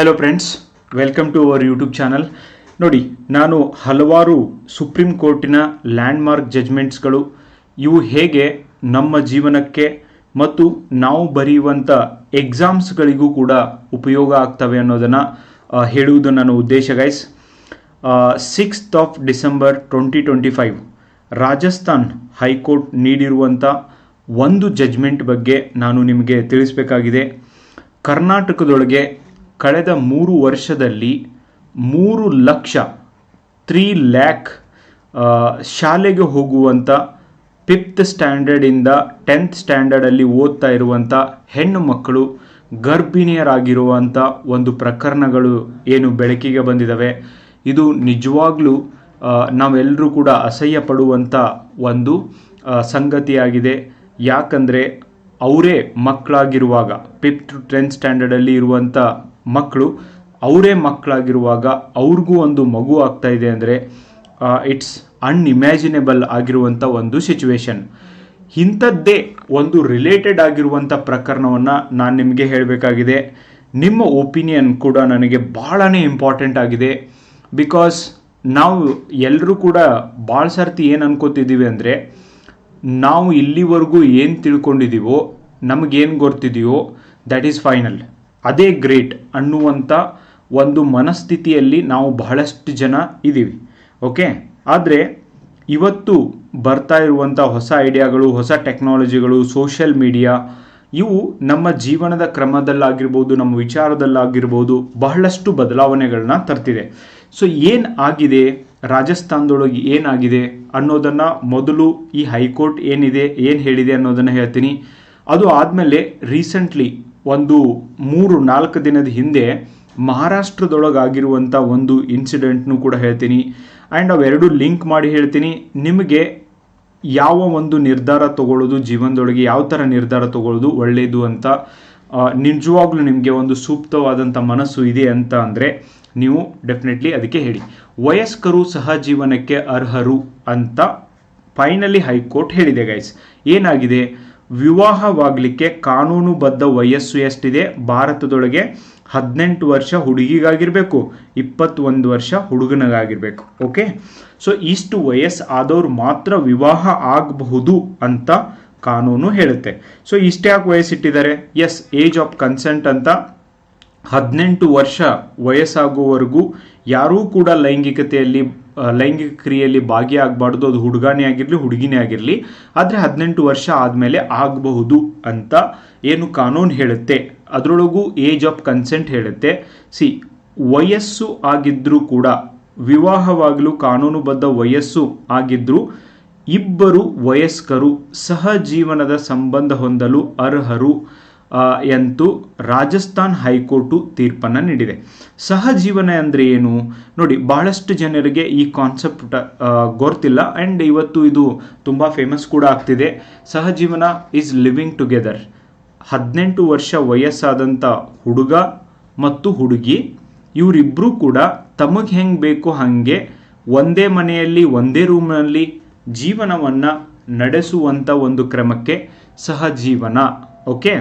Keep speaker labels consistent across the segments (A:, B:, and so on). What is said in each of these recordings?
A: Hello friends welcome to our YouTube channel ನೋಡಿ, ನಾನು ಹಲವಾರು ಸುಪ್ರೀಂ ಕೋರ್ಟಿನ ಲ್ಯಾಂಡ್ಮಾರ್ಕ್ ಜಜ್ಮೆಂಟ್ಸ್ಗಳು ಇವು ಹೇಗೆ ನಮ್ಮ ಜೀವನಕ್ಕೆ ಮತ್ತು ನಾವು ಬರೆಯುವಂಥ ಎಕ್ಸಾಮ್ಸ್ಗಳಿಗೂ ಕೂಡ ಉಪಯೋಗ ಆಗ್ತವೆ ಅನ್ನೋದನ್ನು ಹೇಳುವುದು ನನ್ನ ಉದ್ದೇಶ guys sixth of December twenty twenty five Rajasthan high court ನೀಡಿರುವಂಥ ಒಂದು ಜಜ್ಮೆಂಟ್ ಬಗ್ಗೆ ನಾನು ನಿಮಗೆ ತಿಳಿಸಬೇಕಾಗಿದೆ. ಕರ್ನಾಟಕದೊಳಗೆ ಕಳೆದ ಮೂರು ವರ್ಷದಲ್ಲಿ ಮೂರು ಲಕ್ಷ ತ್ರೀ ಲ್ಯಾಕ್ ಶಾಲೆಗೆ ಹೋಗುವಂಥ ಫಿಫ್ತ್ ಸ್ಟ್ಯಾಂಡರ್ಡಿಂದ ಟೆಂತ್ ಸ್ಟ್ಯಾಂಡರ್ಡಲ್ಲಿ ಓದ್ತಾ ಇರುವಂಥ ಹೆಣ್ಣು ಮಕ್ಕಳು ಗರ್ಭಿಣಿಯರಾಗಿರುವಂಥ ಒಂದು ಪ್ರಕರಣಗಳು ಏನು ಬೆಳಕಿಗೆ ಬಂದಿದ್ದಾವೆ ಇದು ನಿಜವಾಗ್ಲೂ ನಾವೆಲ್ಲರೂ ಕೂಡ ಅಸಹ್ಯ ಪಡುವಂಥ ಒಂದು ಸಂಗತಿಯಾಗಿದೆ. ಯಾಕಂದರೆ ಅವರೇ ಮಕ್ಕಳಾಗಿರುವಾಗ ಫಿಫ್ತ್ ಟು ಟೆಂತ್ ಸ್ಟ್ಯಾಂಡರ್ಡಲ್ಲಿ ಇರುವಂಥ ಮಕ್ಕಳು, ಅವರೇ ಮಕ್ಕಳಾಗಿರುವಾಗ ಅವ್ರಿಗೂ ಒಂದು ಮಗು ಆಗ್ತಾ ಇದೆ ಅಂದರೆ ಇಟ್ಸ್ ಅನ್ಇಮ್ಯಾಜಿನೇಬಲ್ ಆಗಿರುವಂಥ ಒಂದು ಸಿಚುವೇಶನ್ ಇಂಥದ್ದೇ ಒಂದು ರಿಲೇಟೆಡ್ ಆಗಿರುವಂಥ ಪ್ರಕರಣವನ್ನು ನಾನು ನಿಮಗೆ ಹೇಳಬೇಕಾಗಿದೆ. ನಿಮ್ಮ ಒಪಿನಿಯನ್ ಕೂಡ ನನಗೆ ಭಾಳನೇ ಇಂಪಾರ್ಟೆಂಟ್ ಆಗಿದೆ. ಬಿಕಾಸ್ ನಾವು ಎಲ್ಲರೂ ಕೂಡ ಭಾಳ ಸರ್ತಿ ಏನು ಅನ್ಕೋತಿದ್ದೀವಿ ಅಂದರೆ, ನಾವು ಇಲ್ಲಿವರೆಗೂ ಏನು ತಿಳ್ಕೊಂಡಿದ್ದೀವೋ ನಮಗೇನು ಗೊತ್ತಿದೆಯೋ ದ್ಯಾಟ್ ಈಸ್ ಫೈನಲ್ ಅದೇ ಗ್ರೇಟ್ ಅನ್ನುವಂಥ ಒಂದು ಮನಸ್ಥಿತಿಯಲ್ಲಿ ನಾವು ಬಹಳಷ್ಟು ಜನ ಇದ್ದೀವಿ. ಓಕೆ? ಆದರೆ ಇವತ್ತು ಬರ್ತಾ ಇರುವಂಥ ಹೊಸ ಐಡಿಯಾಗಳು, ಹೊಸ ಟೆಕ್ನಾಲಜಿಗಳು, ಸೋಷಿಯಲ್ ಮೀಡಿಯಾ, ಇವು ನಮ್ಮ ಜೀವನದ ಕ್ರಮದಲ್ಲಾಗಿರ್ಬೋದು, ನಮ್ಮ ವಿಚಾರದಲ್ಲಾಗಿರ್ಬೋದು ಬಹಳಷ್ಟು ಬದಲಾವಣೆಗಳನ್ನ ತರ್ತಿದೆ. ಸೊ ಏನು ಆಗಿದೆ? ರಾಜಸ್ಥಾನದೊಳಗೆ ಏನಾಗಿದೆ? ಅನ್ನೋದನ್ನು ಮೊದಲು ಈ ಹೈಕೋರ್ಟ್ ಏನಿದೆ, ಏನು ಹೇಳಿದೆ ಅನ್ನೋದನ್ನು ಹೇಳ್ತೀನಿ. ಅದು ಆದಮೇಲೆ ರೀಸೆಂಟ್ಲಿ ಒಂದು ಮೂರು ನಾಲ್ಕು ದಿನದ ಹಿಂದೆ ಮಹಾರಾಷ್ಟ್ರದೊಳಗಾಗಿರುವಂಥ ಒಂದು ಇನ್ಸಿಡೆಂಟ್ನು ಕೂಡ ಹೇಳ್ತೀನಿ. ಆ್ಯಂಡ್ ಅವೆರಡು ಲಿಂಕ್ ಮಾಡಿ ಹೇಳ್ತೀನಿ. ನಿಮಗೆ ಯಾವ ಒಂದು ನಿರ್ಧಾರ ತಗೊಳ್ಳೋದು, ಜೀವನದೊಳಗೆ ಯಾವ ಥರ ನಿರ್ಧಾರ ತಗೊಳ್ಳೋದು ಒಳ್ಳೆಯದು ಅಂತ ನಿಜವಾಗ್ಲೂ ನಿಮಗೆ ಒಂದು ಸೂಕ್ತವಾದಂಥ ಮನಸ್ಸು ಇದೆ ಅಂತ ಅಂದರೆ ನೀವು ಡೆಫಿನೆಟ್ಲಿ ಅದಕ್ಕೆ ಹೇಳಿ. ವಯಸ್ಕರು ಸಹ ಜೀವನಕ್ಕೆ ಅರ್ಹರು ಅಂತ ಫೈನಲಿ ಹೈಕೋರ್ಟ್ ಹೇಳಿದೆ ಗೈಸ್ ಏನಾಗಿದೆ? ವಿವಾಹವಾಗಲಿಕ್ಕೆ ಕಾನೂನುಬದ್ಧ ವಯಸ್ಸು ಎಷ್ಟಿದೆ? ಭಾರತದೊಳಗೆ ಹದಿನೆಂಟು ವರ್ಷ ಹುಡುಗಿಗಾಗಿರಬೇಕು, ಇಪ್ಪತ್ತೊಂದು ವರ್ಷ ಹುಡುಗನಿಗಾಗಿರ್ಬೇಕು, ಓಕೆ? ಸೊ ಇಷ್ಟು ವಯಸ್ಸು ಆದವ್ರು ಮಾತ್ರ ವಿವಾಹ ಆಗಬಹುದು ಅಂತ ಕಾನೂನು ಹೇಳುತ್ತೆ. ಸೊ ಇಷ್ಟೇ ಯಾಕೆ ವಯಸ್ಸಿಟ್ಟಿದ್ದಾರೆ ಎಸ್ ಏಜ್ ಆಫ್ ಕನ್ಸೆಂಟ್ ಅಂತ ಹದಿನೆಂಟು ವರ್ಷ ವಯಸ್ಸಾಗುವವರೆಗೂ ಯಾರೂ ಕೂಡ ಲೈಂಗಿಕತೆಯಲ್ಲಿ ಲೈಂಗಿಕ ಕ್ರಿಯೆಯಲ್ಲಿ ಭಾಗಿಯಾಗಬಾರ್ದು, ಅದು ಹುಡುಗಾನೇ ಆಗಿರಲಿ, ಹುಡುಗಿನೇ ಆಗಿರಲಿ, ಆದರೆ ಹದಿನೆಂಟು ವರ್ಷ ಆದಮೇಲೆ ಆಗಬಹುದು ಅಂತ ಏನು ಕಾನೂನು ಹೇಳುತ್ತೆ. ಅದರೊಳಗೂ ಏಜ್ ಆಫ್ ಕನ್ಸೆಂಟ್ ಹೇಳುತ್ತೆ. ಸಿ ವಯಸ್ಸು ಆಗಿದ್ದರೂ ಕೂಡ, ವಿವಾಹವಾಗಲು ಕಾನೂನುಬದ್ಧ ವಯಸ್ಸು ಆಗಿದ್ದರೂ ಇಬ್ಬರು ವಯಸ್ಕರು ಸಹಜೀವನದ ಸಂಬಂಧ ಹೊಂದಲು ಅರ್ಹರು. ಎಂತೂ ರಾಜಸ್ಥಾನ್ ಹೈಕೋರ್ಟು ತೀರ್ಪನ್ನು ನೀಡಿದೆ. ಸಹಜೀವನ ಅಂದರೆ ಏನು? ನೋಡಿ, ಬಹಳಷ್ಟು ಜನರಿಗೆ ಈ ಕಾನ್ಸೆಪ್ಟ್ ಗೊತ್ತಿಲ್ಲ ಆ್ಯಂಡ್ ಇವತ್ತು ಇದು ತುಂಬ ಫೇಮಸ್ ಕೂಡ ಆಗ್ತಿದೆ. ಸಹಜೀವನ ಈಸ್ ಲಿವಿಂಗ್ ಟುಗೆದರ್ ಹದಿನೆಂಟು ವರ್ಷ ವಯಸ್ಸಾದಂಥ ಹುಡುಗ ಮತ್ತು ಹುಡುಗಿ ಇವರಿಬ್ಬರೂ ಕೂಡ ತಮಗೆ ಹೆಂಗೆ ಬೇಕೋ ಹಾಗೆ ಒಂದೇ ಮನೆಯಲ್ಲಿ, ಒಂದೇ ರೂಮ್ನಲ್ಲಿ ಜೀವನವನ್ನು ನಡೆಸುವಂಥ ಒಂದು ಕ್ರಮಕ್ಕೆ ಸಹಜೀವನ ಓಕೆ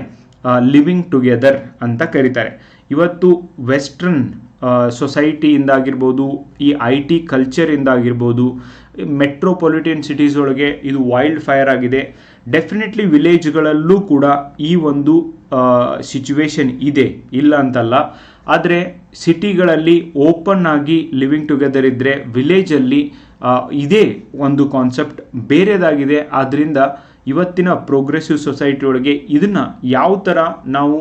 A: ಲಿವಿಂಗ್ ಟುಗೆದರ್ ಅಂತ ಕರೀತಾರೆ. ಇವತ್ತು ವೆಸ್ಟ್ರನ್ ಸೊಸೈಟಿಯಿಂದಾಗಿರ್ಬೋದು ಈ ಐ ಟಿ ಕಲ್ಚರಿಂದಾಗಿರ್ಬೋದು ಮೆಟ್ರೋಪಾಲಿಟನ್ ಸಿಟೀಸ್ ಒಳಗೆ ಇದು ವೈಲ್ಡ್ ಫೈರ್ ಆಗಿದೆ. ಡೆಫಿನೆಟ್ಲಿ ವಿಲೇಜ್ಗಳಲ್ಲೂ ಕೂಡ ಈ ಒಂದು ಸಿಚುವೇಶನ್ ಇದೆ. ಇಲ್ಲ ಅಂತಲ್ಲ. ಆದರೆ ಸಿಟಿಗಳಲ್ಲಿ ಓಪನ್ ಆಗಿ ಲಿವಿಂಗ್ ಟುಗೆದರ್ ಇದ್ದರೆ ವಿಲೇಜಲ್ಲಿ ಇದೇ ಒಂದು ಕಾನ್ಸೆಪ್ಟ್ ಬೇರೆದಾಗಿದೆ. ಆದ್ದರಿಂದ ಇವತ್ತಿನ ಪ್ರೋಗ್ರೆಸಿವ್ ಸೊಸೈಟಿ ಒಳಗೆ ಇದನ್ನು ಯಾವ ಥರ ನಾವು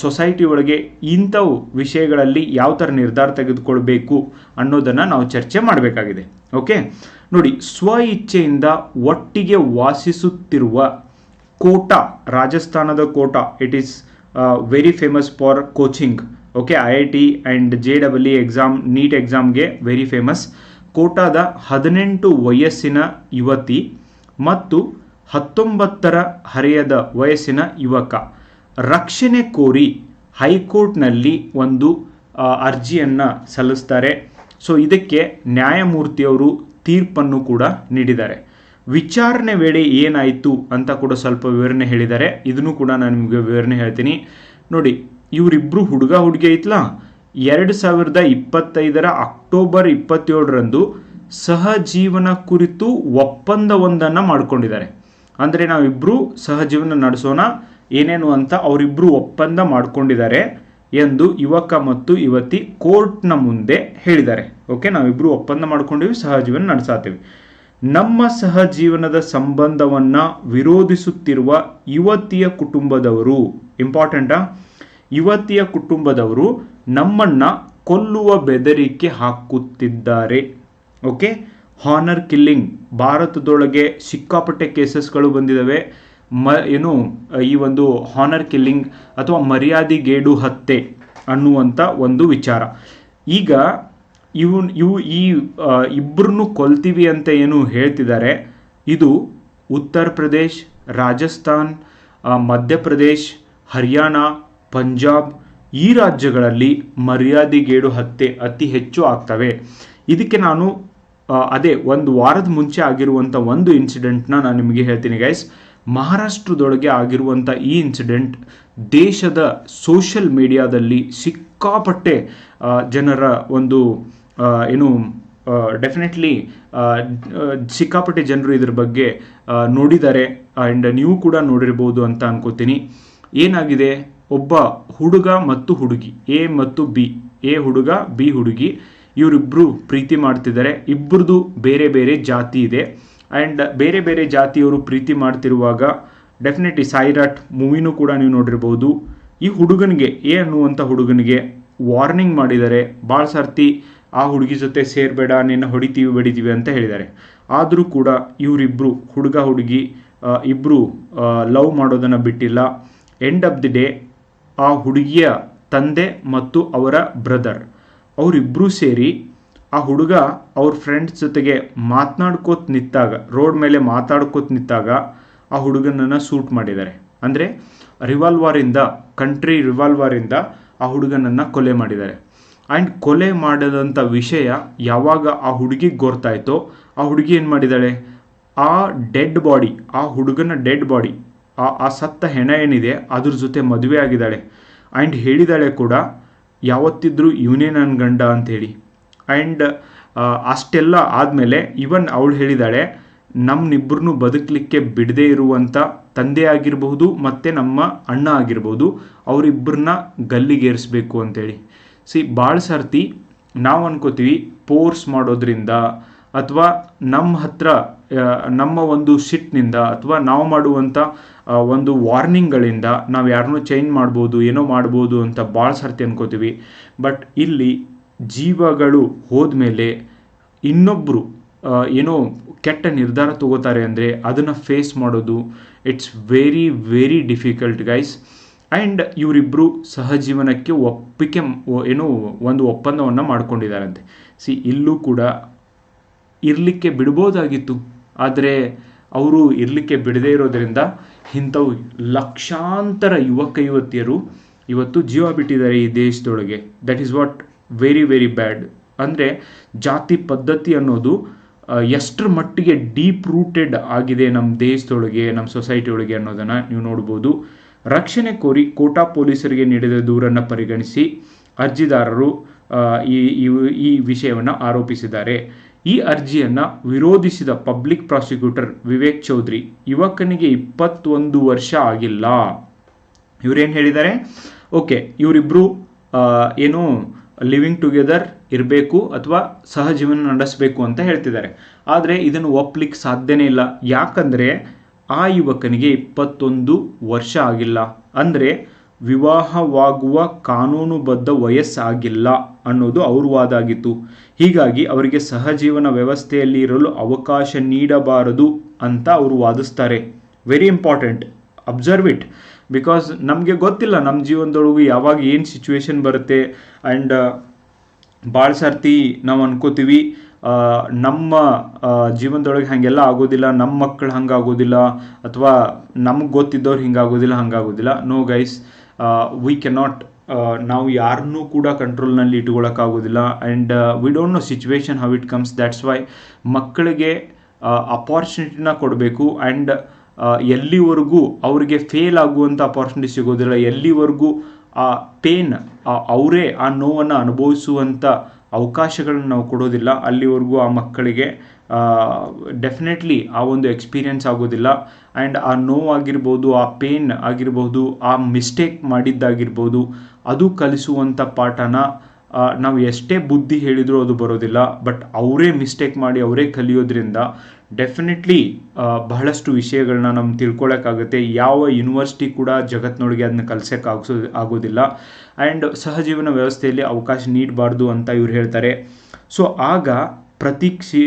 A: ಸೊಸೈಟಿ ಒಳಗೆ ಇಂಥವು ವಿಷಯಗಳಲ್ಲಿ ಯಾವ ಥರ ನಿರ್ಧಾರ ತೆಗೆದುಕೊಳ್ಬೇಕು ಅನ್ನೋದನ್ನು ನಾವು ಚರ್ಚೆ ಮಾಡಬೇಕಾಗಿದೆ. ಓಕೆ? ನೋಡಿ, ಸ್ವ ಇಚ್ಛೆಯಿಂದ ಒಟ್ಟಿಗೆ ವಾಸಿಸುತ್ತಿರುವ ಕೋಟಾ, ರಾಜಸ್ಥಾನದ Kota it is very famous for coaching okay? I I T and J double E exam NEET ಎಕ್ಸಾಮ್ಗೆ ವೆರಿ ಫೇಮಸ್ ಕೋಟಾದ ಹದಿನೆಂಟು ವಯಸ್ಸಿನ ಯುವತಿ ಮತ್ತು ಹತ್ತೊಂಬತ್ತರ ಹರೆಯದ ವಯಸ್ಸಿನ ಯುವಕ. ರಕ್ಷಣೆ ಕೋರಿ ಹೈಕೋರ್ಟ್ನಲ್ಲಿ ಒಂದು ಅರ್ಜಿಯನ್ನು ಸಲ್ಲಿಸ್ತಾರೆ. ಸೊ, ಇದಕ್ಕೆ ನ್ಯಾಯಮೂರ್ತಿಯವರು ತೀರ್ಪನ್ನು ಕೂಡ ನೀಡಿದ್ದಾರೆ. ವಿಚಾರಣೆ ವೇಳೆ ಏನಾಯಿತು ಅಂತ ಕೂಡ ಸ್ವಲ್ಪ ವಿವರಣೆ ಹೇಳಿದ್ದಾರೆ. ಇದನ್ನು ಕೂಡ ನಾನು ನಿಮಗೆ ವಿವರಣೆ ಹೇಳ್ತೀನಿ. ನೋಡಿ ಇವರಿಬ್ಬರು ಹುಡುಗ ಹುಡುಗಿ ಐತ್ಲಾ? ಎರಡು ಸಾವಿರದ ಇಪ್ಪತ್ತೈದರ ಅಕ್ಟೋಬರ್ ಇಪ್ಪತ್ತೇಳರಂದು ಸಹಜೀವನ ಕುರಿತು ಒಪ್ಪಂದವೊಂದನ್ನು ಮಾಡ್ಕೊಂಡಿದ್ದಾರೆ. ಅಂದರೆ ನಾವಿಬ್ಬರು ಸಹಜೀವನ ನಡೆಸೋಣ, ಏನೇನು ಅಂತ ಅವರಿಬ್ಬರು ಒಪ್ಪಂದ ಮಾಡಿಕೊಂಡಿದ್ದಾರೆ ಎಂದು ಯುವಕ ಮತ್ತು ಯುವತಿ ಕೋರ್ಟ್ನ ಮುಂದೆ ಹೇಳಿದ್ದಾರೆ. ಓಕೆ ನಾವಿಬ್ಬರು ಒಪ್ಪಂದ ಮಾಡ್ಕೊಂಡಿವಿ ಸಹಜೀವನ ನಡೆಸಾತೀವಿ. ನಮ್ಮ ಸಹಜೀವನದ ಸಂಬಂಧವನ್ನ ವಿರೋಧಿಸುತ್ತಿರುವ ಯುವತಿಯ ಕುಟುಂಬದವರು ಇಂಪಾರ್ಟೆಂಟಾ ಯುವತಿಯ ಕುಟುಂಬದವರು ನಮ್ಮನ್ನ ಕೊಲ್ಲುವ ಬೆದರಿಕೆ ಹಾಕುತ್ತಿದ್ದಾರೆ. ಓಕೆ ಹಾನರ್ ಕಿಲ್ಲಿಂಗ್ ಭಾರತದೊಳಗೆ ಸಿಕ್ಕಾಪಟ್ಟೆ ಕೇಸಸ್ಗಳು ಬಂದಿದ್ದಾವೆ ಮ, ಏನು, ಈ ಒಂದು ಹಾನರ್ ಕಿಲ್ಲಿಂಗ್ ಅಥವಾ ಮರ್ಯಾದೆಗೇಡು ಹತ್ಯೆ ಅನ್ನುವಂಥ ಒಂದು ವಿಚಾರ. ಈಗ ಇವು ಇವು ಈ ಇಬ್ಬರನ್ನು ಕೊಲ್ತೀವಿ ಅಂತ ಏನು ಹೇಳ್ತಿದ್ದಾರೆ. ಇದು ಉತ್ತರ ಪ್ರದೇಶ್, ರಾಜಸ್ಥಾನ್ ಮಧ್ಯಪ್ರದೇಶ ಹರಿಯಾಣ, ಪಂಜಾಬ್ ಈ ರಾಜ್ಯಗಳಲ್ಲಿ ಮರ್ಯಾದೆಗೇಡು ಹತ್ಯೆ ಅತಿ ಹೆಚ್ಚು ಆಗ್ತವೆ. ಇದಕ್ಕೆ ನಾನು ಅದೇ, ಒಂದು ವಾರದ ಮುಂಚೆ ಆಗಿರುವಂಥ ಒಂದು ಇನ್ಸಿಡೆಂಟ್ನ ನಾನು ನಿಮಗೆ ಹೇಳ್ತೀನಿ ಗೈಸ್ ಮಹಾರಾಷ್ಟ್ರದೊಳಗೆ ಆಗಿರುವಂಥ ಈ ಇನ್ಸಿಡೆಂಟ್ ದೇಶದ ಸೋಷಿಯಲ್ ಮೀಡಿಯಾದಲ್ಲಿ ಸಿಕ್ಕಾಪಟ್ಟೆ ಜನರ ಒಂದು ಏನು ಡೆಫಿನೆಟ್ಲಿ ಸಿಕ್ಕಾಪಟ್ಟೆ ಜನರು ಇದ್ರ ಬಗ್ಗೆ ನೋಡಿದ್ದಾರೆ. ಆ್ಯಂಡ್ ನೀವು ಕೂಡ ನೋಡಿರ್ಬೋದು ಅಂತ ಅನ್ಕೋತೀನಿ. ಏನಾಗಿದೆ? ಒಬ್ಬ ಹುಡುಗ ಮತ್ತು ಹುಡುಗಿ, ಎ ಮತ್ತು ಬಿ, ಎ ಹುಡುಗ, ಬಿ ಹುಡುಗಿ ಇವರಿಬ್ಬರು ಪ್ರೀತಿ ಮಾಡ್ತಿದ್ದಾರೆ. ಇಬ್ಬರದು ಬೇರೆ ಬೇರೆ ಜಾತಿ ಇದೆ. ಆ್ಯಂಡ್ ಬೇರೆ ಬೇರೆ ಜಾತಿಯವರು ಪ್ರೀತಿ ಮಾಡ್ತಿರುವಾಗ ಡೆಫಿನೆಟ್ಲಿ ಸಾಯಿರಾಟ್ ಮೂವಿನೂ ಕೂಡ ನೀವು ನೋಡಿರ್ಬೋದು. ಈ ಹುಡುಗನಿಗೆ ಎ ಅನ್ನುವಂಥ ಹುಡುಗನಿಗೆ ವಾರ್ನಿಂಗ್ ಮಾಡಿದ್ದಾರೆ ಭಾಳ ಸರ್ತಿ ಆ ಹುಡುಗಿ ಜೊತೆ ಸೇರಬೇಡ, ನಿನ್ನ ಹೊಡಿತೀವಿ, ಬಡಿತೀವಿ ಅಂತ ಹೇಳಿದ್ದಾರೆ. ಆದರೂ ಕೂಡ ಇವರಿಬ್ಬರು ಹುಡುಗ ಹುಡುಗಿ ಇಬ್ಬರು ಲವ್ ಮಾಡೋದನ್ನು ಬಿಟ್ಟಿಲ್ಲ. ಎಂಡ್ ಆಫ್ ದಿ ಡೇ ಆ ಹುಡುಗಿಯ ತಂದೆ ಮತ್ತು ಅವರ ಬ್ರದರ್ ಅವರಿಬ್ಬರೂ ಸೇರಿ ಆ ಹುಡುಗ ಅವ್ರ ಫ್ರೆಂಡ್ಸ್ ಜೊತೆಗೆ ಮಾತನಾಡ್ಕೋತ ನಿಂತಾಗ ರೋಡ್ ಮೇಲೆ ಮಾತಾಡ್ಕೋತ ನಿಂತಾಗ ಆ ಹುಡುಗನನ್ನು ಸೂಟ್ ಮಾಡಿದ್ದಾರೆ ಅಂದರೆ ರಿವಾಲ್ವಾರಿಂದ ಕಂಟ್ರಿ ರಿವಾಲ್ವಾರಿಂದ ಆ ಹುಡುಗನನ್ನು ಕೊಲೆ ಮಾಡಿದ್ದಾರೆ ಆ್ಯಂಡ್ ಕೊಲೆ ಮಾಡಿದಂಥ ವಿಷಯ ಯಾವಾಗ ಆ ಹುಡುಗಿಗೆ ಗೊತ್ತಾಯ್ತೋ, ಆ ಹುಡುಗಿ ಏನು ಮಾಡಿದ್ದಾಳೆ ಆ ಡೆಡ್ ಬಾಡಿ ಆ ಹುಡುಗನ ಡೆಡ್ ಬಾಡಿ ಆ ಆ ಸತ್ತ ಹೆಣ ಏನಿದೆ, ಅದ್ರ ಜೊತೆ ಮದುವೆ ಆಗಿದ್ದಾಳೆ. ಆ್ಯಂಡ್ ಹೇಳಿದಾಳೆ ಕೂಡ ಯಾವತ್ತಿದ್ರೂ ಇವನೇ ನನ್ನ ಗಂಡ ಅಂಥೇಳಿ ಆ್ಯಂಡ್ ಅಷ್ಟೆಲ್ಲ ಆದಮೇಲೆ ಇವನ್ ಅವಳು ಹೇಳಿದಾಳೆ ನಮ್ಮನ್ನಿಬ್ಬರನ್ನು ಬದುಕಲಿಕ್ಕೆ ಬಿಡದೇ ಇರುವಂಥ ತಂದೆ ಆಗಿರಬಹುದು ಮತ್ತು ನಮ್ಮ ಅಣ್ಣ ಆಗಿರ್ಬೋದು ಅವರಿಬ್ಬರನ್ನ ಗಲ್ಲಿಗೇರಿಸ್ಬೇಕು ಅಂತೇಳಿ ಸಿ ಭಾಳ ಸರ್ತಿ ನಾವು ಅನ್ಕೋತೀವಿ ಪೋರ್ಸ್ ಮಾಡೋದ್ರಿಂದ ಅಥವಾ ನಮ್ಮ ಹತ್ರ ನಮ್ಮ ಒಂದು ಸಿಟ್ನಿಂದ ಅಥವಾ ನಾವು ಮಾಡುವಂಥ ಒಂದು ವಾರ್ನಿಂಗ್ಗಳಿಂದ ನಾವು ಯಾರನ್ನೂ ಚೇಂಜ್ ಮಾಡ್ಬೋದು, ಏನೋ ಮಾಡ್ಬೋದು ಅಂತ ಭಾಳ ಸರ್ತಿ ಅನ್ಕೋತೀವಿ. ಬಟ್ ಇಲ್ಲಿ ಜೀವಗಳು ಹೋದ್ಮೇಲೆ ಇನ್ನೊಬ್ಬರು ಏನೋ ಕೆಟ್ಟ ನಿರ್ಧಾರ ತಗೋತಾರೆ ಅಂದರೆ ಅದನ್ನು ಫೇಸ್ ಮಾಡೋದು, it's very very difficult guys. And ಇವರಿಬ್ಬರು ಸಹಜೀವನಕ್ಕೆ ಒಪ್ಪಿಕೆ, ಏನೋ ಒಂದು ಒಪ್ಪಂದವನ್ನು ಮಾಡ್ಕೊಂಡಿದ್ದಾರಂತೆ. ಸಿ, ಇಲ್ಲೂ ಕೂಡ ಇರಲಿಕ್ಕೆ ಬಿಡ್ಬೋದಾಗಿತ್ತು. ಆದರೆ ಅವರು ಇರಲಿಕ್ಕೆ ಬಿಡದೇ ಇರೋದರಿಂದ ಇಂಥವು ಲಕ್ಷಾಂತರ ಯುವಕ ಯುವತಿಯರು ಇವತ್ತು ಜೀವ ಬಿಟ್ಟಿದ್ದಾರೆ ಈ ದೇಶದೊಳಗೆ. That is what very very bad ಅಂದರೆ ಜಾತಿ ಪದ್ಧತಿ ಅನ್ನೋದು ಎಷ್ಟರ ಮಟ್ಟಿಗೆ ಡೀಪ್ ರೂಟೆಡ್ ಆಗಿದೆ ನಮ್ಮ ದೇಶದೊಳಗೆ ನಮ್ಮ ಸೊಸೈಟಿ ಒಳಗೆ ಅನ್ನೋದನ್ನು ನೀವು ನೋಡ್ಬೋದು. ರಕ್ಷಣೆ ಕೋರಿ ಕೋಟಾ ಪೊಲೀಸರಿಗೆ ನೀಡಿದ ದೂರನ್ನು ಪರಿಗಣಿಸಿ ಅರ್ಜಿದಾರರು ಈ, ಈ- ವಿಷಯವನ್ನು ಆರೋಪಿಸಿದ್ದಾರೆ. ಈ ಅರ್ಜಿಯನ್ನು ವಿರೋಧಿಸಿದ ಪಬ್ಲಿಕ್ ಪ್ರಾಸಿಕ್ಯೂಟರ್ ವಿವೇಕ್ ಚೌಧರಿ ಯುವಕನಿಗೆ ಇಪ್ಪತ್ತೊಂದು ವರ್ಷ ಆಗಿಲ್ಲ. ಇವರೇನು ಹೇಳಿದ್ದಾರೆ ಓಕೆ ಇವರಿಬ್ಬರು ಏನು ಲಿವಿಂಗ್ ಟುಗೆದರ್ ಇರಬೇಕು ಅಥವಾ ಸಹಜೀವನ ನಡೆಸಬೇಕು ಅಂತ ಹೇಳ್ತಿದ್ದಾರೆ ಆದರೆ ಇದನ್ನು ಒಪ್ಲಿಕ್ಕೆ ಸಾಧ್ಯನೇ ಇಲ್ಲ. ಯಾಕಂದರೆ ಆ ಯುವಕನಿಗೆ ಇಪ್ಪತ್ತೊಂದು ವರ್ಷ ಆಗಿಲ್ಲ. ಅಂದರೆ ವಿವಾಹವಾಗುವ ಕಾನೂನುಬದ್ಧ ವಯಸ್ಸಾಗಿಲ್ಲ. ಅನ್ನೋದು ಅವ್ರ ವಾದ ಆಗಿತ್ತು ಹೀಗಾಗಿ ಅವರಿಗೆ ಸಹಜೀವನ ವ್ಯವಸ್ಥೆಯಲ್ಲಿ ಇರಲು ಅವಕಾಶ ನೀಡಬಾರದು ಅಂತ ಅವರು ವಾದಿಸ್ತಾರೆ. Very important observe it because ನಮಗೆ ಗೊತ್ತಿಲ್ಲ ನಮ್ಮ ಜೀವನದೊಳಗೂ ಯಾವಾಗ ಏನು ಸಿಚುವೇಶನ್ ಬರುತ್ತೆ. ಆ್ಯಂಡ್ ಭಾಳ ಸರ್ತಿ ನಾವು ಅನ್ಕೋತೀವಿ ನಮ್ಮ ಜೀವನದೊಳಗೆ ಹಾಗೆಲ್ಲ ಆಗೋದಿಲ್ಲ ನಮ್ಮ ಮಕ್ಕಳು ಹಂಗಾಗೋದಿಲ್ಲ, ಅಥವಾ ನಮಗೆ ಗೊತ್ತಿದ್ದವ್ರು ಹಿಂಗಾಗೋದಿಲ್ಲ, ಹಂಗಾಗೋದಿಲ್ಲ. ನೋ ಗೈಸ್ ವಿ ಕೆನಾಟ್ ನಾವು ಯಾರನ್ನೂ ಕೂಡ ಕಂಟ್ರೋಲ್ನಲ್ಲಿ ಇಟ್ಕೊಳ್ಳೋಕ್ಕಾಗೋದಿಲ್ಲ and we don't know situation how it comes that's why ಮಕ್ಕಳಿಗೆ ಅಪಾರ್ಚುನಿಟಿನ ಕೊಡಬೇಕು. ಆ್ಯಂಡ್ ಎಲ್ಲಿವರೆಗೂ ಅವರಿಗೆ ಫೇಲ್ ಆಗುವಂಥ ಅಪಾರ್ಚುನಿಟಿ ಸಿಗೋದಿಲ್ಲ. ಎಲ್ಲಿವರೆಗೂ ಆ ಪೇನ್ ಅವರೇ ಆ ನೋವನ್ನು ಅನುಭವಿಸುವಂಥ ಅವಕಾಶಗಳನ್ನು ನಾವು ಕೊಡೋದಿಲ್ಲ. ಅಲ್ಲಿವರೆಗೂ ಆ ಮಕ್ಕಳಿಗೆ ಡೆಫಿನೆಟ್ಲಿ ಆ ಒಂದು ಎಕ್ಸ್ಪೀರಿಯನ್ಸ್ ಆಗೋದಿಲ್ಲ. ಆ್ಯಂಡ್ ಆ ನೋವಾಗಿರ್ಬೋದು ಆ ಪೇನ್ ಆಗಿರ್ಬೋದು, ಆ ಮಿಸ್ಟೇಕ್ ಮಾಡಿದ್ದಾಗಿರ್ಬೋದು ಅದು ಕಲಿಸುವಂಥ ಪಾಠನ ನಾವು ಎಷ್ಟೇ ಬುದ್ಧಿ ಹೇಳಿದರೂ ಅದು ಬರೋದಿಲ್ಲ. ಬಟ್ ಅವರೇ ಮಿಸ್ಟೇಕ್ ಮಾಡಿ ಅವರೇ ಕಲಿಯೋದ್ರಿಂದ ಡೆಫಿನೆಟ್ಲಿ ಬಹಳಷ್ಟು ವಿಷಯಗಳನ್ನ ನಮ್ಮ ತಿಳ್ಕೊಳ್ಳೋಕ್ಕಾಗುತ್ತೆ ಯಾವ ಯೂನಿವರ್ಸಿಟಿ ಕೂಡ ಜಗತ್ತಿನೊಳಗೆ ಅದನ್ನ ಕಲಿಸೋಕ್ಕಾಗ್ಸೋ ಆಗೋದಿಲ್ಲ. ಆ್ಯಂಡ್ ಸಹಜೀವನ ವ್ಯವಸ್ಥೆಯಲ್ಲಿ ಅವಕಾಶ ನೀಡಬಾರ್ದು ಅಂತ ಇವ್ರು ಹೇಳ್ತಾರೆ. ಸೊ ಆಗ ಪ್ರತೀಕ್ಷಿ,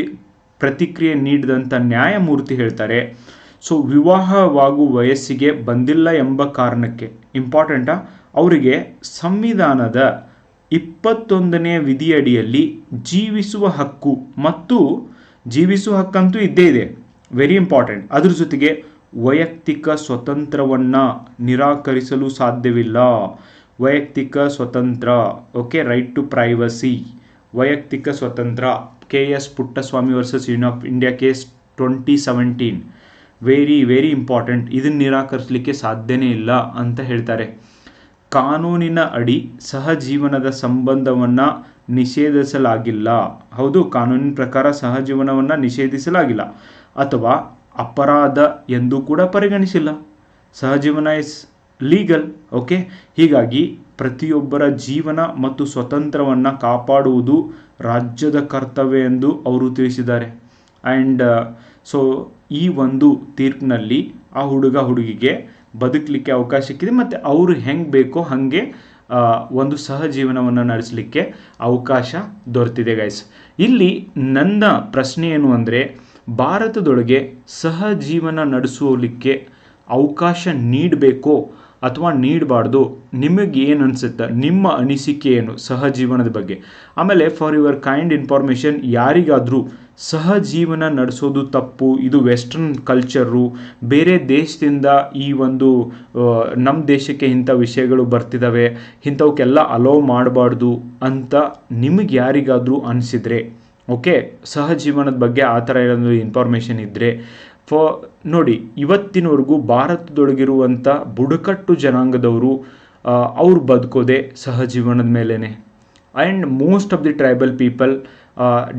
A: ಪ್ರತಿಕ್ರಿಯೆ ನೀಡಿದಂಥ ನ್ಯಾಯಮೂರ್ತಿ ಹೇಳ್ತಾರೆ ಸೊ ವಿವಾಹವಾಗುವ ವಯಸ್ಸಿಗೆ ಬಂದಿಲ್ಲ ಎಂಬ ಕಾರಣಕ್ಕೆ ಇಂಪಾರ್ಟೆಂಟಾ ಅವರಿಗೆ ಸಂವಿಧಾನದ ಇಪ್ಪತ್ತೊಂದನೇ ವಿಧಿಯಡಿಯಲ್ಲಿ ಜೀವಿಸುವ ಹಕ್ಕು ಮತ್ತು ಜೀವಿಸುವ ಹಕ್ಕಂತೂ ಇದ್ದೇ ಇದೆ. ವೆರಿ ಇಂಪಾರ್ಟೆಂಟ್ ಅದ್ರ ಜೊತೆಗೆ ವೈಯಕ್ತಿಕ ಸ್ವತಂತ್ರವನ್ನು ನಿರಾಕರಿಸಲು ಸಾಧ್ಯವಿಲ್ಲ. ವೈಯಕ್ತಿಕ ಸ್ವತಂತ್ರ ಓಕೆ ರೈಟ್ ಟು ಪ್ರೈವಸಿ ವೈಯಕ್ತಿಕ ಸ್ವತಂತ್ರ, K S Puttaswamy versus union of India case twenty seventeen very very important ಇದನ್ನು ನಿರಾಕರಿಸಲಿಕ್ಕೆ ಸಾಧ್ಯನೇ ಇಲ್ಲ ಅಂತ ಹೇಳ್ತಾರೆ. ಕಾನೂನಿನ ಅಡಿ ಸಹಜೀವನದ ಸಂಬಂಧವನ್ನು ನಿಷೇಧಿಸಲಾಗಿಲ್ಲ. ಹೌದು, ಕಾನೂನಿನ ಪ್ರಕಾರ ಸಹಜೀವನವನ್ನು ನಿಷೇಧಿಸಲಾಗಿಲ್ಲ. ಅಥವಾ ಅಪರಾಧ ಎಂದು ಕೂಡ ಪರಿಗಣಿಸಿಲ್ಲ. ಸಹಜೀವನ ಇಸ್ ಲೀಗಲ್, ಓಕೆ? ಹೀಗಾಗಿ ಪ್ರತಿಯೊಬ್ಬರ ಜೀವನ ಮತ್ತು ಸ್ವತಂತ್ರವನ್ನು ಕಾಪಾಡುವುದು ರಾಜ್ಯದ ಕರ್ತವ್ಯ ಎಂದು ಅವರು ತಿಳಿಸಿದ್ದಾರೆ. ಆ್ಯಂಡ್ ಸೊ ಈ ಒಂದು ತೀರ್ಪಿನಲ್ಲಿ ಆ ಹುಡುಗ ಹುಡುಗಿಗೆ ಬದುಕಲಿಕ್ಕೆ ಅವಕಾಶ ಸಿಕ್ಕಿದೆ ಮತ್ತು ಅವರು ಹೆಂಗೆ ಬೇಕೋ ಹಾಗೆ ಒಂದು ಸಹಜೀವನವನ್ನು ನಡೆಸಲಿಕ್ಕೆ ಅವಕಾಶ ದೊರೆತಿದೆ ಗೈಸ್ ಇಲ್ಲಿ ನನ್ನ ಪ್ರಶ್ನೆ ಏನು ಅಂದರೆ, ಭಾರತದೊಳಗೆ ಸಹಜೀವನ ನಡೆಸೋಲಿಕ್ಕೆ ಅವಕಾಶ ನೀಡಬೇಕೋ ಅಥವಾ ನೀಡಬಾರ್ದು, ನಿಮಗೆ ಏನು ಅನಿಸುತ್ತೆ? ನಿಮ್ಮ ಅನಿಸಿಕೆ ಏನು ಸಹಜೀವನದ ಬಗ್ಗೆ? ಆಮೇಲೆ ಫಾರ್ ಯುವರ್ ಕೈಂಡ್ ಇನ್ಫಾರ್ಮೇಷನ್ ಯಾರಿಗಾದರೂ ಸಹಜೀವನ ನಡೆಸೋದು ತಪ್ಪು. ಇದು ವೆಸ್ಟರ್ನ್ ಕಲ್ಚರು ಬೇರೆ ದೇಶದಿಂದ ಈ ಒಂದು ನಮ್ಮ ದೇಶಕ್ಕೆ ಇಂಥ ವಿಷಯಗಳು ಬರ್ತಿದ್ದಾವೆ ಇಂಥವಕ್ಕೆಲ್ಲ ಅಲೋ ಮಾಡಬಾರ್ದು ಅಂತ ನಿಮಗೆ ಯಾರಿಗಾದರೂ ಅನಿಸಿದರೆ ಓಕೆ ಸಹಜೀವನದ ಬಗ್ಗೆ ಆ ಥರ ಏನಾದರೂ ಇನ್ಫಾರ್ಮೇಷನ್ ಇದ್ದರೆ ಫ ನೋಡಿ, ಇವತ್ತಿನವರೆಗೂ ಭಾರತದೊಳಗಿರುವಂಥ ಬುಡಕಟ್ಟು ಜನಾಂಗದವರು ಅವ್ರು ಬದುಕೋದೆ ಸಹಜೀವನದ ಮೇಲೇ and most of the tribal people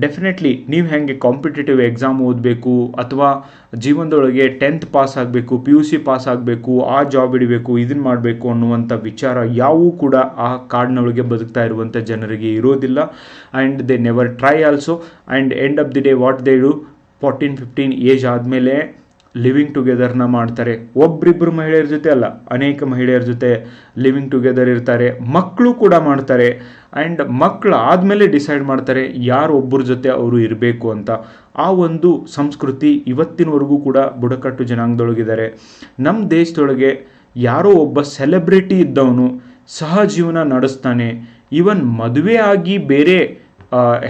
A: definitely ನೀವು ಹೆಂಗೆ ಕಾಂಪಿಟೇಟಿವ್ ಎಕ್ಸಾಮ್ ಓದಬೇಕು ಅಥವಾ ಜೀವನದೊಳಗೆ ಟೆಂತ್ ಪಾಸ್ ಆಗಬೇಕು ಪಿ ಯು ಸಿ ಪಾಸ್ ಆಗಬೇಕು, ಆ ಜಾಬ್ ಹಿಡಿಬೇಕು ಇದನ್ನು ಮಾಡಬೇಕು ಅನ್ನುವಂಥ ವಿಚಾರ ಯಾವೂ ಕೂಡ ಆ ಕಾರ್ಡ್ನೊಳಗೆ ಬದುಕ್ತಾ ಇರುವಂಥ ಜನರಿಗೆ ಇರೋದಿಲ್ಲ. And they never try also and end of the day what they do fourteen fifteen age ಆದಮೇಲೆ ಲಿವಿಂಗ್ ಟುಗೆದರ್ನ ಮಾಡ್ತಾರೆ. ಒಬ್ಬರಿಬ್ಬರು ಮಹಿಳೆಯರ ಜೊತೆ ಅಲ್ಲ, ಅನೇಕ ಮಹಿಳೆಯರ ಜೊತೆ ಲಿವಿಂಗ್ ಟುಗೆದರ್ ಇರ್ತಾರೆ. ಮಕ್ಕಳು ಕೂಡ ಮಾಡ್ತಾರೆ. ಆ್ಯಂಡ್ ಮಕ್ಕಳು ಆದಮೇಲೆ ಡಿಸೈಡ್ ಮಾಡ್ತಾರೆ, ಯಾರು ಒಬ್ಬರ ಜೊತೆ ಅವರು ಇರಬೇಕು ಅಂತ. ಆ ಒಂದು ಸಂಸ್ಕೃತಿ ಇವತ್ತಿನವರೆಗೂ ಕೂಡ ಬುಡಕಟ್ಟು ಜನಾಂಗದೊಳಗಿದ್ದಾರೆ. ನಮ್ಮ ದೇಶದೊಳಗೆ ಯಾರೋ ಒಬ್ಬ ಸೆಲೆಬ್ರಿಟಿ ಇದ್ದವನು ಸಹಜೀವನ ನಡೆಸ್ತಾನೆ. ಈವನ್ ಮದುವೆ ಆಗಿ ಬೇರೆ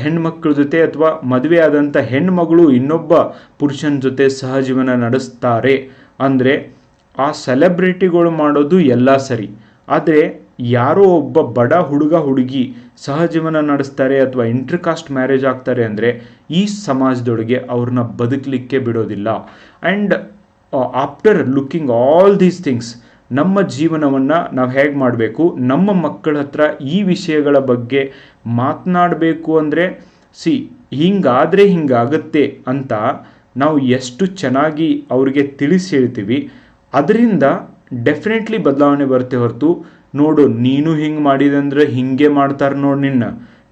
A: ಹೆಣ್ಮಕ್ಳ ಜೊತೆ ಅಥವಾ ಮದುವೆ ಆದಂಥ ಹೆಣ್ಮಗಳು ಇನ್ನೊಬ್ಬ ಪುರುಷನ ಜೊತೆ ಸಹಜೀವನ ನಡೆಸ್ತಾರೆ. ಅಂದರೆ ಆ ಸೆಲೆಬ್ರಿಟಿಗಳು ಮಾಡೋದು ಎಲ್ಲ ಸರಿ. ಆದರೆ ಯಾರೋ ಒಬ್ಬ ಬಡ ಹುಡುಗ ಹುಡುಗಿ ಸಹಜೀವನ ನಡೆಸ್ತಾರೆ ಅಥವಾ ಇಂಟರ್ಕಾಸ್ಟ್ ಮ್ಯಾರೇಜ್ ಆಗ್ತಾರೆ ಅಂದರೆ ಈ ಸಮಾಜದೊಳಗೆ ಅವ್ರನ್ನ ಬದುಕಲಿಕ್ಕೆ ಬಿಡೋದಿಲ್ಲ. And after looking all these things ನಮ್ಮ ಜೀವನವನ್ನು ನಾವು ಹೇಗೆ ಮಾಡಬೇಕು, ನಮ್ಮ ಮಕ್ಕಳ ಹತ್ರ ಈ ವಿಷಯಗಳ ಬಗ್ಗೆ ಮಾತನಾಡಬೇಕು ಅಂದರೆ, ಸಿ, ಹಿಂಗಾದರೆ ಹಿಂಗಾಗತ್ತೆ ಅಂತ ನಾವು ಎಷ್ಟು ಚೆನ್ನಾಗಿ ಅವ್ರಿಗೆ ತಿಳಿಸಿ ಹೇಳ್ತೀವಿ. ಅದರಿಂದ ಡೆಫಿನೆಟ್ಲಿ ಬದಲಾವಣೆ ಬರುತ್ತೆ ಹೊರತು, ನೋಡು, ನೀನು ಹಿಂಗೆ ಮಾಡಿದೆ ಅಂದರೆ ಹಿಂಗೆ ಮಾಡ್ತಾರೆ ನೋಡಿ ನಿನ್ನ,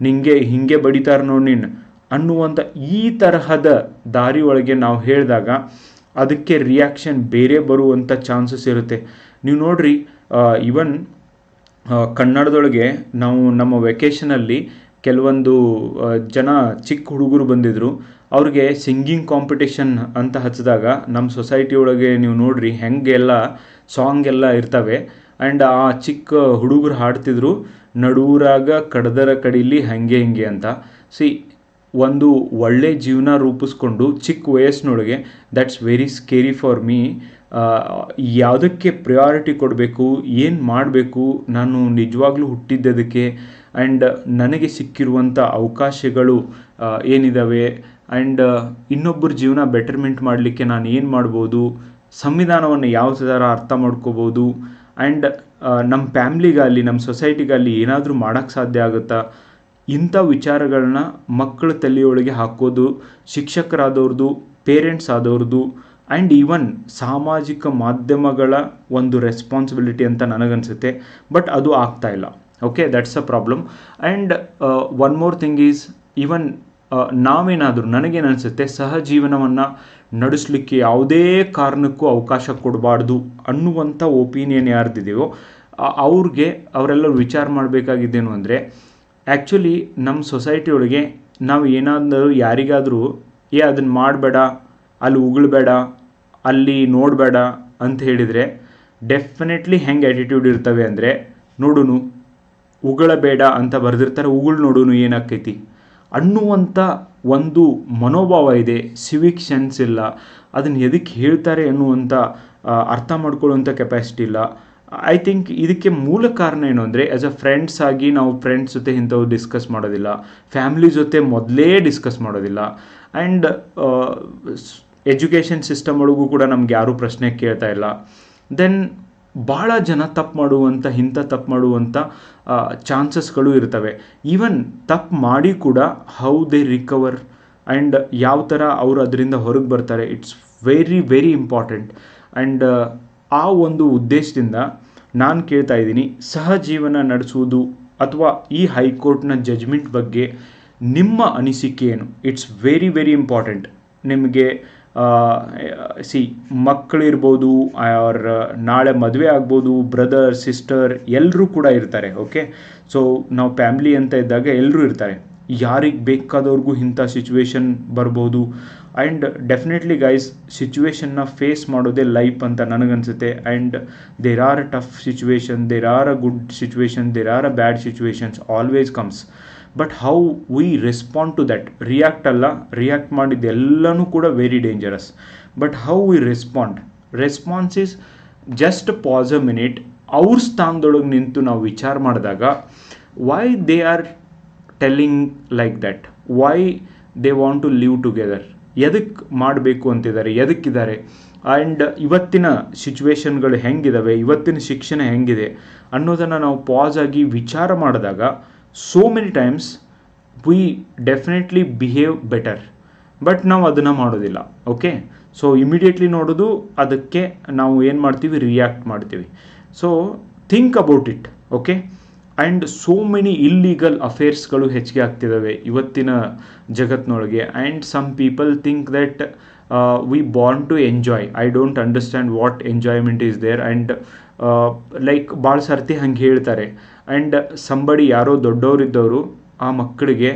A: ನಿಂಗೆ ಹಿಂಗೆ ಬಡಿತಾರೆ ನೋಡಿ ನಿನ್ನ ಅನ್ನುವಂಥ ಈ ತರಹದ ದಾರಿ ಒಳಗೆ ನಾವು ಹೇಳಿದಾಗ, ಅದಕ್ಕೆ ರಿಯಾಕ್ಷನ್ ಬೇರೆ ಬರುವಂಥ ಚಾನ್ಸಸ್ ಇರುತ್ತೆ. ನೀವು ನೋಡ್ರಿ ಈವನ್ ಕನ್ನಡದೊಳಗೆ ನಾವು ನಮ್ಮ ವೆಕೇಷನಲ್ಲಿ ಕೆಲವೊಂದು ಜನ ಚಿಕ್ಕ ಹುಡುಗರು ಬಂದಿದ್ರು. ಅವ್ರಿಗೆ ಸಿಂಗಿಂಗ್ ಕಾಂಪಿಟೇಷನ್ ಅಂತ ಹಚ್ಚಿದಾಗ ನಮ್ಮ ಸೊಸೈಟಿ ಒಳಗೆ ನೀವು ನೋಡ್ರಿ ಹೆಂಗೆಲ್ಲ ಸಾಂಗ್ ಎಲ್ಲ ಇರ್ತವೆ. ಆ್ಯಂಡ್ ಆ ಚಿಕ್ಕ ಹುಡುಗರು ಹಾಡ್ತಿದ್ರು, ನಡೂರಾಗ ಕಡದರ ಕಡೀಲಿ ಹಂಗೆ ಹಿಂಗೆ ಅಂತ. ಸಿ ಒಂದು ಒಳ್ಳೆ ಜೀವನ ರೂಪಿಸ್ಕೊಂಡು ಚಿಕ್ಕ ವಯಸ್ಸಿನೊಳಗೆ that's very scary for me ಯಾವುದಕ್ಕೆ ಪ್ರಿಯಾರಿಟಿ ಕೊಡಬೇಕು, ಏನು ಮಾಡಬೇಕು, ನಾನು ನಿಜವಾಗ್ಲೂ ಹುಟ್ಟಿದ್ದದಕ್ಕೆ ಆ್ಯಂಡ್ ನನಗೆ ಸಿಕ್ಕಿರುವಂಥ ಅವಕಾಶಗಳು ಏನಿದ್ದಾವೆ ಆ್ಯಂಡ್ ಇನ್ನೊಬ್ಬರ ಜೀವನ ಬೆಟರ್ಮೆಂಟ್ ಮಾಡಲಿಕ್ಕೆ ನಾನು ಏನು ಮಾಡ್ಬೋದು, ಸಂವಿಧಾನವನ್ನು ಯಾವ ಥರ ಅರ್ಥ ಮಾಡ್ಕೋಬೋದು ಆ್ಯಂಡ್ ನಮ್ಮ ಫ್ಯಾಮ್ಲಿಗಾಗಲಿ, ನಮ್ಮ ಸೊಸೈಟಿಗಾಗಲಿ ಏನಾದರೂ ಮಾಡೋಕ್ಕೆ ಸಾಧ್ಯ ಆಗುತ್ತಾ, ಇಂಥ ವಿಚಾರಗಳನ್ನ ಮಕ್ಕಳ ತಲೆಯೊಳಗೆ ಹಾಕೋದು, ಶಿಕ್ಷಕರಾದವ್ರದ್ದು ಪೇರೆಂಟ್ಸ್ ಆದವ್ರದ್ದು ಆ್ಯಂಡ್ ಈವನ್ ಸಾಮಾಜಿಕ ಮಾಧ್ಯಮಗಳ ಒಂದು ರೆಸ್ಪಾನ್ಸಿಬಿಲಿಟಿ ಅಂತ ನನಗನ್ಸುತ್ತೆ ಬಟ್ ಅದು ಆಗ್ತಾ ಇಲ್ಲ. Okay that's a problem and one more thing is even ನಾವೇನಾದರೂ ನನಗೇನು ಅನಿಸುತ್ತೆ ಸಹಜೀವನವನ್ನು ನಡೆಸಲಿಕ್ಕೆ ಯಾವುದೇ ಕಾರಣಕ್ಕೂ ಅವಕಾಶ ಕೊಡಬಾರ್ದು ಅನ್ನುವಂಥ ಒಪಿನಿಯನ್ ಯಾರ್ದಿದೆಯೋ ಅವ್ರಿಗೆ ಅವರೆಲ್ಲರೂ ವಿಚಾರ ಮಾಡಬೇಕಾಗಿದ್ದೇನು ಅಂದರೆ ಆ್ಯಕ್ಚುಲಿ ನಮ್ಮ ಸೊಸೈಟಿಯೊಳಗೆ ನಾವು ಏನಾದರೂ ಯಾರಿಗಾದರೂ, ಏ ಅದನ್ನು ಮಾಡಬೇಡ, ಅಲ್ಲಿ ಉಗುಳಬೇಡ ಅಲ್ಲಿ ನೋಡಬೇಡ ಅಂತ ಹೇಳಿದರೆ ಡೆಫಿನೆಟ್ಲಿ ಹೆಂಗೆ ಆ್ಯಟಿಟ್ಯೂಡ್ ಇರ್ತವೆ ಅಂದರೆ, ನೋಡುನು, ಉಗಳಬೇಡ ಅಂತ ಬರೆದಿರ್ತಾರೆ, ಉಗುಳು ನೋಡುನು ಏನಾಕೈತಿ ಅನ್ನುವಂಥ ಒಂದು ಮನೋಭಾವ ಇದೆ ಸಿವಿಕ್ ಸೆನ್ಸ್ ಇಲ್ಲ. ಅದನ್ನು ಎದಕ್ಕೆ ಹೇಳ್ತಾರೆ ಅನ್ನುವಂಥ ಅರ್ಥ ಮಾಡ್ಕೊಳ್ಳುವಂಥ ಕೆಪಾಸಿಟಿ ಇಲ್ಲ. ಐ ಥಿಂಕ್ ಇದಕ್ಕೆ ಮೂಲ ಕಾರಣ ಏನು ಅಂದರೆ ಆ್ಯಸ್ ಅ ಫ್ರೆಂಡ್ಸ್ ಆಗಿ ನಾವು ಫ್ರೆಂಡ್ಸ್ ಜೊತೆ ಇಂಥವು ಡಿಸ್ಕಸ್ ಮಾಡೋದಿಲ್ಲ. ಫ್ಯಾಮ್ಲಿ ಜೊತೆ ಮೊದಲೇ ಡಿಸ್ಕಸ್ ಮಾಡೋದಿಲ್ಲ. ಆ್ಯಂಡ್ ಎಜುಕೇಷನ್ ಸಿಸ್ಟಮ್ ಒಳಗೂ ಕೂಡ ನಮ್ಗೆ ಯಾರೂ ಪ್ರಶ್ನೆ ಕೇಳ್ತಾ ಇಲ್ಲ. ದೆನ್ ಭಾಳ ಜನ ತಪ್ಪು ಮಾಡುವಂಥ ಇಂಥ ತಪ್ಪು ಮಾಡುವಂಥ ಚಾನ್ಸಸ್ಗಳು ಇರ್ತವೆ. ಈವನ್ ತಪ್ಪು ಮಾಡಿ ಕೂಡ ಹೌ ದೇ ರಿಕವರ್ ಆ್ಯಂಡ್ ಯಾವ ಥರ ಅವರು ಅದರಿಂದ ಹೊರಗೆ ಬರ್ತಾರೆ it's very very important and ಆ ಒಂದು ಉದ್ದೇಶದಿಂದ ನಾನು ಕೇಳ್ತಾ ಇದ್ದೀನಿ ಸಹಜೀವನ ನಡೆಸುವುದು ಅಥವಾ ಈ ಹೈಕೋರ್ಟ್ನ ಜಜ್ಮೆಂಟ್ ಬಗ್ಗೆ ನಿಮ್ಮ ಅನಿಸಿಕೆ ಏನು? ಇಟ್ಸ್ ವೆರಿ ವೆರಿ ಇಂಪಾರ್ಟೆಂಟ್ ನಿಮಗೆ ಸಿ ಮಕ್ಕಳಿರ್ಬೋದು ಆರ್ ನಾಳೆ ಮದುವೆ ಆಗ್ಬೋದು ಬ್ರದರ್ ಸಿಸ್ಟರ್ ಎಲ್ಲರೂ ಕೂಡ ಇರ್ತಾರೆ ಓಕೆ ಸೊ ನಾವು ಫ್ಯಾಮ್ಲಿ ಅಂತ ಇದ್ದಾಗ ಎಲ್ಲರೂ ಇರ್ತಾರೆ. ಯಾರಿಗೆ ಬೇಕಾದವ್ರಿಗೂ ಇಂಥ ಸಿಚುವೇಶನ್ ಬರ್ಬೋದು. ಆ್ಯಂಡ್ ಡೆಫಿನೆಟ್ಲಿ ಗೈಸ್ ಸಿಚುವೇಶನ್ನ ಫೇಸ್ ಮಾಡೋದೇ ಲೈಫ್ ಅಂತ ನನಗನ್ಸುತ್ತೆ. And there are tough situation there are a good situation there are a bad situations always comes but how we respond to that react ಅಲ್ಲ ರಿಯಾಕ್ಟ್ ಮಾಡಿದ್ದೆಲ್ಲನೂ ಕೂಡ very dangerous but how we respond response is just pass a minute ಅವ್ರ ಸ್ಥಾನದೊಳಗೆ ನಿಂತು ನಾವು ವಿಚಾರ ಮಾಡಿದಾಗ why they are telling like that why they want to live together ಎದಕ್ಕೆ ಮಾಡಬೇಕು ಅಂತಿದ್ದಾರೆ? ಎದಕ್ಕಿದ್ದಾರೆ ಆ್ಯಂಡ್ ಇವತ್ತಿನ ಸಿಚುವೇಶನ್ಗಳು ಹೆಂಗಿದಾವೆ? ಇವತ್ತಿನ ಶಿಕ್ಷಣ ಹೆಂಗಿದೆ? ಅನ್ನೋದನ್ನು ನಾವು ಪಾಸ್ ಆಗಿ ವಿಚಾರ ಮಾಡಿದಾಗ so many times we definitely behave better but ನಾವು ಅದನ್ನು ಮಾಡೋದಿಲ್ಲ ಓಕೆ ಸೊ ಇಮಿಡಿಯೇಟ್ಲಿ ನೋಡೋದು, ಅದಕ್ಕೆ ನಾವು ಏನು ಮಾಡ್ತೀವಿ? ರಿಯಾಕ್ಟ್ ಮಾಡ್ತೀವಿ. So think about it okay and so many illegal ಅಫೇರ್ಸ್ಗಳು ಹೆಚ್ಚಿಗೆ ಆಗ್ತಿದ್ದಾವೆ ಇವತ್ತಿನ ಜಗತ್ತಿನೊಳಗೆ and some people think that we born to enjoy I don't understand what enjoyment is there and like ಭಾಳ ಸರ್ತಿ ಹಂಗೆ ಹೇಳ್ತಾರೆ. ಆ್ಯಂಡ್ ಸಂಬಡಿ ಯಾರೋ ದೊಡ್ಡವರಿದ್ದವರು ಆ ಮಕ್ಕಳಿಗೆ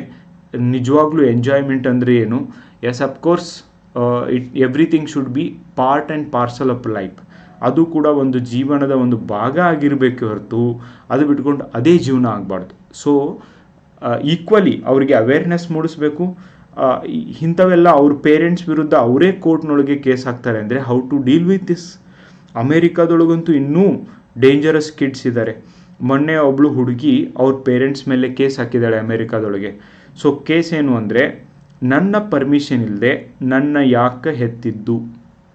A: ನಿಜವಾಗ್ಲೂ ಎಂಜಾಯ್ಮೆಂಟ್ ಅಂದರೆ ಏನು? Yes of course it everything should be part and parcel of life ಅದು ಕೂಡ ಒಂದು ಜೀವನದ ಒಂದು ಭಾಗ ಆಗಿರಬೇಕು ಹೊರತು ಅದು ಬಿಟ್ಕೊಂಡು ಅದೇ ಜೀವನ ಆಗಬಾರ್ದು. ಸೊ ಈಕ್ವಲಿ ಅವರಿಗೆ ಅವೇರ್ನೆಸ್ ಮೂಡಿಸ್ಬೇಕು. ಇಂಥವೆಲ್ಲ ಅವ್ರ ಪೇರೆಂಟ್ಸ್ ವಿರುದ್ಧ ಅವರೇ ಕೋರ್ಟ್ನೊಳಗೆ ಕೇಸ್ ಹಾಕ್ತಾರೆ ಅಂದರೆ how to deal with this ಅಮೇರಿಕಾದೊಳಗಂತೂ ಇನ್ನೂ ಡೇಂಜರಸ್ ಕಿಡ್ಸ್ ಇದ್ದಾರೆ ಮೊನ್ನೆ ಒಬ್ಳು ಹುಡುಗಿ ಅವ್ರ ಪೇರೆಂಟ್ಸ್ ಮೇಲೆ ಕೇಸ್ ಹಾಕಿದ್ದಾಳೆ ಅಮೇರಿಕಾದೊಳಗೆ. ಸೊ ಕೇಸ್ ಏನು ಅಂದರೆ, ನನ್ನ ಪರ್ಮಿಷನ್ ಇಲ್ಲದೆ ನನ್ನ ಯಾಕೆ ಹೆತ್ತಿದ್ದು?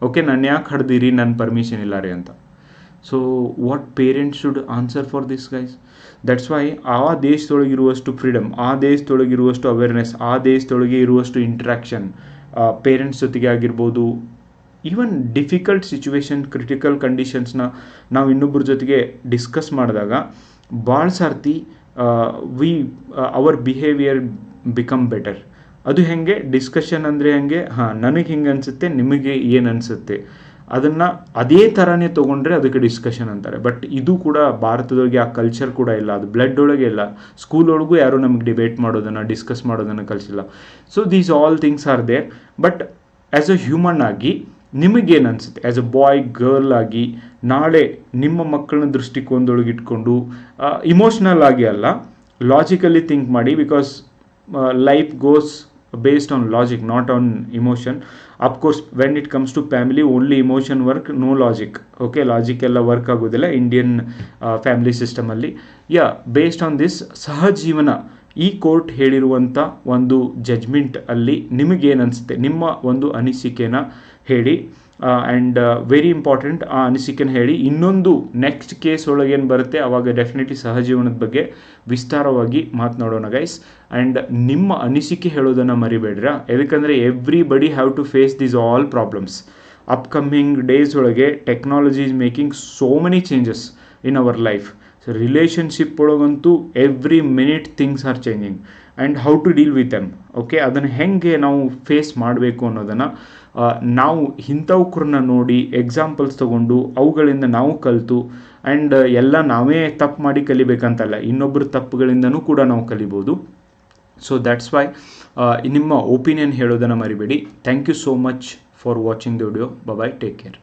A: ಓಕೆ ನನ್ನ ಯಾಕೆ ಹಡ್ದಿರಿ ನನ್ನ ಪರ್ಮಿಷನ್ ಇಲ್ಲ ರೀ ಅಂತ. So what parents should answer for this guys that's why ಆ ದೇಶದೊಳಗಿರುವಷ್ಟು ಫ್ರೀಡಮ್ ಆ ದೇಶದೊಳಗಿರುವಷ್ಟು ಅವೇರ್ನೆಸ್ ಆ ದೇಶದೊಳಗೆ ಇರುವಷ್ಟು ಇಂಟ್ರ್ಯಾಕ್ಷನ್ ಪೇರೆಂಟ್ಸ್ ಜೊತೆಗೆ ಆಗಿರ್ಬೋದು ಈವನ್ ಡಿಫಿಕಲ್ಟ್ ಸಿಚುವೇಶನ್ ಕ್ರಿಟಿಕಲ್ ಕಂಡೀಷನ್ಸ್ನ ನಾವು ಇನ್ನೊಬ್ಬರ ಜೊತೆಗೆ ಡಿಸ್ಕಸ್ ಮಾಡಿದಾಗ ಭಾಳ ಸರ್ತಿ we our behaviour become better ಅದು ಹೆಂಗೆ? ಡಿಸ್ಕಷನ್ ಅಂದರೆ ಹೆಂಗೆ? ಹಾಂ, ನನಗೆ ಹಿಂಗೆ ಅನಿಸುತ್ತೆ, ನಿಮಗೆ ಏನು ಅನಿಸುತ್ತೆ? ಅದನ್ನು ಅದೇ ಥರನೇ ತೊಗೊಂಡ್ರೆ ಅದಕ್ಕೆ ಡಿಸ್ಕಷನ್ ಅಂತಾರೆ. ಬಟ್ ಇದು ಕೂಡ ಭಾರತದೊಳಗೆ ಆ ಕಲ್ಚರ್ ಕೂಡ ಇಲ್ಲ. ಅದು ಬ್ಲಡ್ ಒಳಗೆ ಇಲ್ಲ. ಸ್ಕೂಲ್ ಒಳಗೂ ಯಾರೂ ನಮಗೆ ಡಿಬೇಟ್ ಮಾಡೋದನ್ನು ಡಿಸ್ಕಸ್ ಮಾಡೋದನ್ನು ಕಲಿಸಿಲ್ಲ. So these all things are there but as a human ಆಗಿ ನಿಮಗೇನು ಅನಿಸುತ್ತೆ ಆ್ಯಸ್ ಅ ಬಾಯ್ ಗರ್ಲ್ ಆಗಿ ನಾಳೆ ನಿಮ್ಮ ಮಕ್ಕಳನ್ನ ದೃಷ್ಟಿಕೋನದೊಳಗೆ ಇಟ್ಕೊಂಡು ಇಮೋಷ್ನಲ್ ಆಗಿ ಅಲ್ಲ ಲಾಜಿಕಲಿ ಥಿಂಕ್ ಮಾಡಿ because life goes based on logic not on emotion of course, when it comes to family, only emotion work, no logic. Okay logic ಎಲ್ಲ ವರ್ಕ್ ಆಗೋದಿಲ್ಲ ಇಂಡಿಯನ್ ಫ್ಯಾಮಿಲಿ ಸಿಸ್ಟಮಲ್ಲಿ ಯಾ ಬೇಸ್ಡ್ ಆನ್ ದಿಸ್ ಸಹಜೀವನ ಈ court ಹೇಳಿರುವಂಥ ಒಂದು judgement ಅಲ್ಲಿ ನಿಮಗೇನು ಅನಿಸುತ್ತೆ ನಿಮ್ಮ ಒಂದು ಅನಿಸಿಕೆನ ಹೇಳಿ. ಆ್ಯಂಡ್ ವೆರಿ ಇಂಪಾರ್ಟೆಂಟ್ ಆ, ಅನಿಸಿಕೆನ ಹೇಳಿ. ಇನ್ನೊಂದು ನೆಕ್ಸ್ಟ್ ಕೇಸ್ ಒಳಗೆ ಬರುತ್ತೆ? ಅವಾಗ ಡೆಫಿನೆಟ್ಲಿ ಸಹಜೀವನದ ಬಗ್ಗೆ ವಿಸ್ತಾರವಾಗಿ ಮಾತನಾಡೋಣ ಗೈಸ್ ಆ್ಯಂಡ್ ನಿಮ್ಮ ಅನಿಸಿಕೆ ಹೇಳೋದನ್ನು ಮರಿಬೇಡ್ರ? ಯಾಕಂದರೆ everybody have to face these all problems upcoming days ಒಳಗೆ technology is making so many changes in our life so relationship ಒಳಗಂತೂ every minute things are changing and how to deal with them okay ಅದನ್ನು ಹೆಂಗೆ ನಾವು face ಮಾಡಬೇಕು ಅನ್ನೋದನ್ನು ನಾವು ಇಂಥವ್ರನ್ನ ನೋಡಿ examples ತೊಗೊಂಡು ಅವುಗಳಿಂದ ನಾವು ಕಲಿತು ಆ್ಯಂಡ್ ಎಲ್ಲ ನಾವೇ ತಪ್ಪು ಮಾಡಿ ಕಲಿಬೇಕಂತಲ್ಲ ಇನ್ನೊಬ್ಬರ ತಪ್ಪುಗಳಿಂದನೂ ಕೂಡ ನಾವು ಕಲಿಬೋದು. ಸೊ ದ್ಯಾಟ್ಸ್ ವೈ ನಿಮ್ಮ ಒಪಿನಿಯನ್ ಹೇಳೋದನ್ನು ಮರಿಬೇಡಿ. Thank you so much for watching the video bye take care